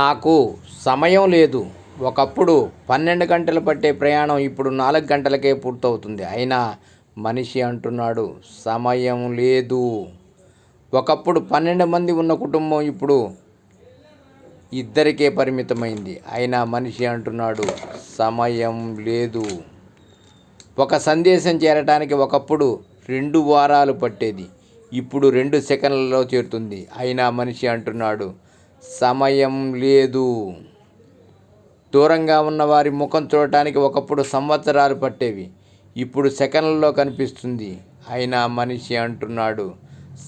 నాకు సమయం లేదు. ఒకప్పుడు పన్నెండు గంటలు పట్టే ప్రయాణం ఇప్పుడు నాలుగు గంటలకే పూర్తవుతుంది. అయినా మనిషి అంటున్నాడు సమయం లేదు. ఒకప్పుడు పన్నెండు మంది ఉన్న కుటుంబం ఇప్పుడు ఇద్దరికే పరిమితమైంది. అయినా మనిషి అంటున్నాడు సమయం లేదు. ఒక సందేశం చేరటానికి ఒకప్పుడు రెండు వారాలు పట్టేది. ఇప్పుడు రెండు సెకండ్లలో చేరుతుంది. అయినా మనిషి అంటున్నాడు సమయం లేదు. దూరంగా ఉన్న వారి ముఖం చూడటానికి ఒకప్పుడు సంవత్సరాలు పట్టేవి. ఇప్పుడు సెకండ్లలో కనిపిస్తుంది. అయినా మనిషి అంటున్నాడు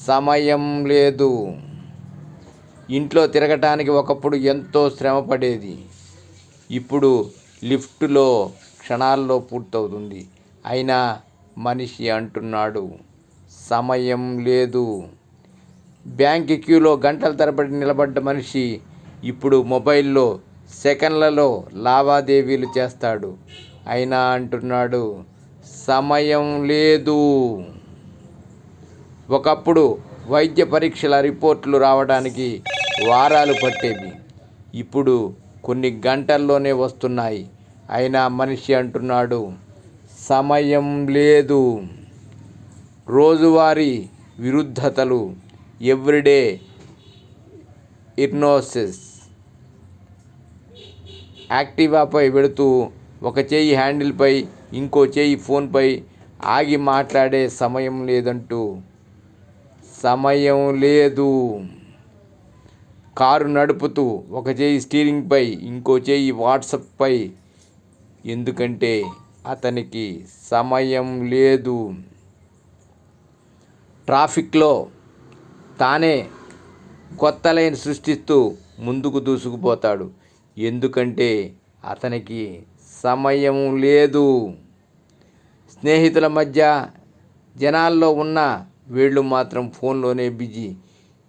సమయం లేదు. ఇంట్లో తిరగటానికి ఒకప్పుడు ఎంతో శ్రమ పడేది. ఇప్పుడు లిఫ్ట్లో క్షణాల్లో పూర్తవుతుంది. అయినా మనిషి అంటున్నాడు సమయం లేదు. బ్యాంక్ క్యూలో గంటల తరబడి నిలబడ్డ మనిషి ఇప్పుడు మొబైల్లో సెకండ్లలో లావాదేవీలు చేస్తాడు. అయినా అంటున్నాడు సమయం లేదు. ఒకప్పుడు వైద్య పరీక్షల రిపోర్ట్లు రావడానికి వారాలు పట్టేవి. ఇప్పుడు కొన్ని గంటల్లోనే వస్తున్నాయి. అయినా మనిషి అంటున్నాడు సమయం లేదు. రోజువారీ విరుద్ధతలు ఎవ్రీడే ఇర్నోసిస్ యాక్టివాపై పెడుతూ ఒక చేయి హ్యాండిల్పై ఇంకో చేయి ఫోన్పై ఆగి మాట్లాడే సమయం లేదంటూ. సమయం లేదు. కారు నడుపుతూ ఒక చేయి స్టీరింగ్పై ఇంకో చేయి వాట్సాప్పై ఎందుకంటే అతనికి సమయం లేదు. ట్రాఫిక్లో తానే కొత్త లైన్ సృష్టిస్తూ ముందుకు దూసుకుపోతాడు. ఎందుకంటే అతనికి సమయం లేదు. స్నేహితుల మధ్య జనాల్లో ఉన్న వీళ్ళు మాత్రం ఫోన్లోనే బిజీ.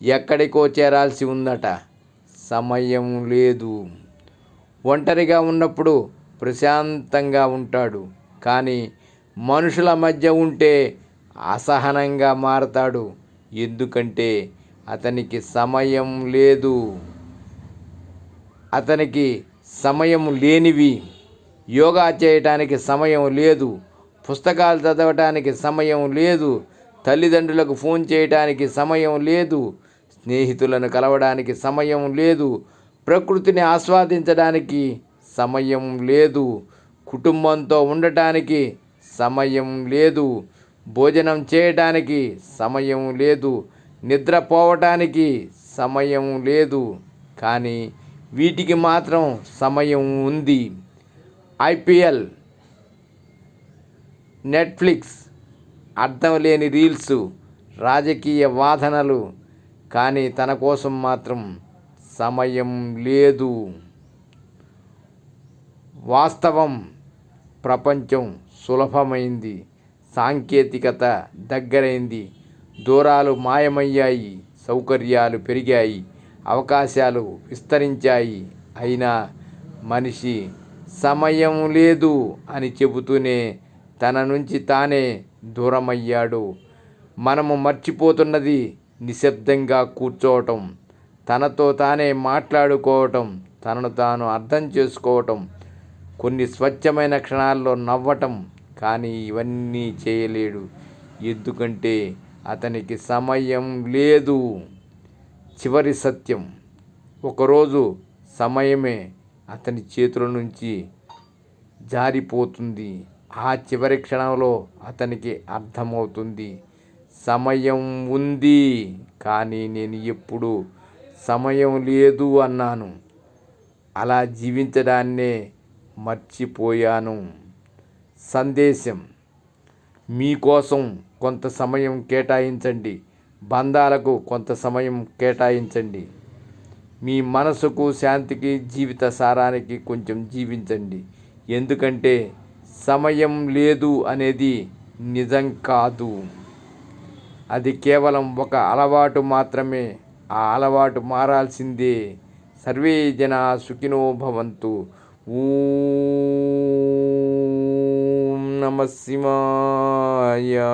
ఎక్కడికో చేరాల్సి ఉందట. సమయం లేదు. ఒంటరిగా ఉన్నప్పుడు ప్రశాంతంగా ఉంటాడు. కానీ మనుషుల మధ్య ఉంటే అసహనంగా మారతాడు. ఎందుకంటే అతనికి సమయం లేదు. అతనికి సమయం లేనివి. యోగా చేయటానికి సమయం లేదు. పుస్తకాలు చదవటానికి సమయం లేదు. తల్లిదండ్రులకు ఫోన్ చేయటానికి సమయం లేదు. స్నేహితులను కలవడానికి సమయం లేదు. ప్రకృతిని ఆస్వాదించడానికి సమయం లేదు. కుటుంబంతో ఉండటానికి సమయం లేదు. భోజనం చేయటానికి సమయం లేదు. నిద్రపోవటానికి సమయం లేదు. కానీ వీటికి మాత్రం సమయం ఉంది. ఐపీఎల్ నెట్ఫ్లిక్స్ అర్థం లేని రీల్స్ రాజకీయ వాదనలు. కానీ తన కోసం మాత్రం సమయం లేదు. వాస్తవం ప్రపంచం సులభమైంది. సాంకేతికత దగ్గరైంది. దూరాలు మాయమయ్యాయి. సౌకర్యాలు పెరిగాయి. అవకాశాలు విస్తరించాయి. అయినా మనిషి సమయం లేదు అని చెబుతూనే తన నుంచి తానే దూరమయ్యాడు. మనము మర్చిపోతున్నది నిశ్శబ్దంగా కూర్చోవటం తనతో తానే మాట్లాడుకోవటం తనను తాను అర్థం చేసుకోవటం కొన్ని స్వచ్ఛమైన క్షణాల్లో నవ్వటం కానీ ఇవన్నీ చేయలేడు. ఎందుకంటే అతనికి సమయం లేదు. చివరి సత్యం. ఒకరోజు సమయమే అతని చేతుల నుంచి జారిపోతుంది. ఆ చివరి క్షణంలో అతనికి అర్థమవుతుంది. సమయం ఉంది కానీ నేను ఎప్పుడు సమయం లేదు అన్నాను. అలా జీవించడాన్నే మర్చిపోయాను. సందేశం. మీకోసం కొంత సమయం కేటాయించండి. బంధాలకు కొంత సమయం కేటాయించండి. మీ మనసుకు శాంతికి జీవిత సారానికి కొంచెం జీవించండి. ఎందుకంటే సమయం లేదు అనేది నిజం కాదు. అది కేవలం ఒక అలవాటు మాత్రమే. ఆ అలవాటు మారాల్సిందే. సర్వే జన సుఖినో భవంతు. ఊ நம சிவாயா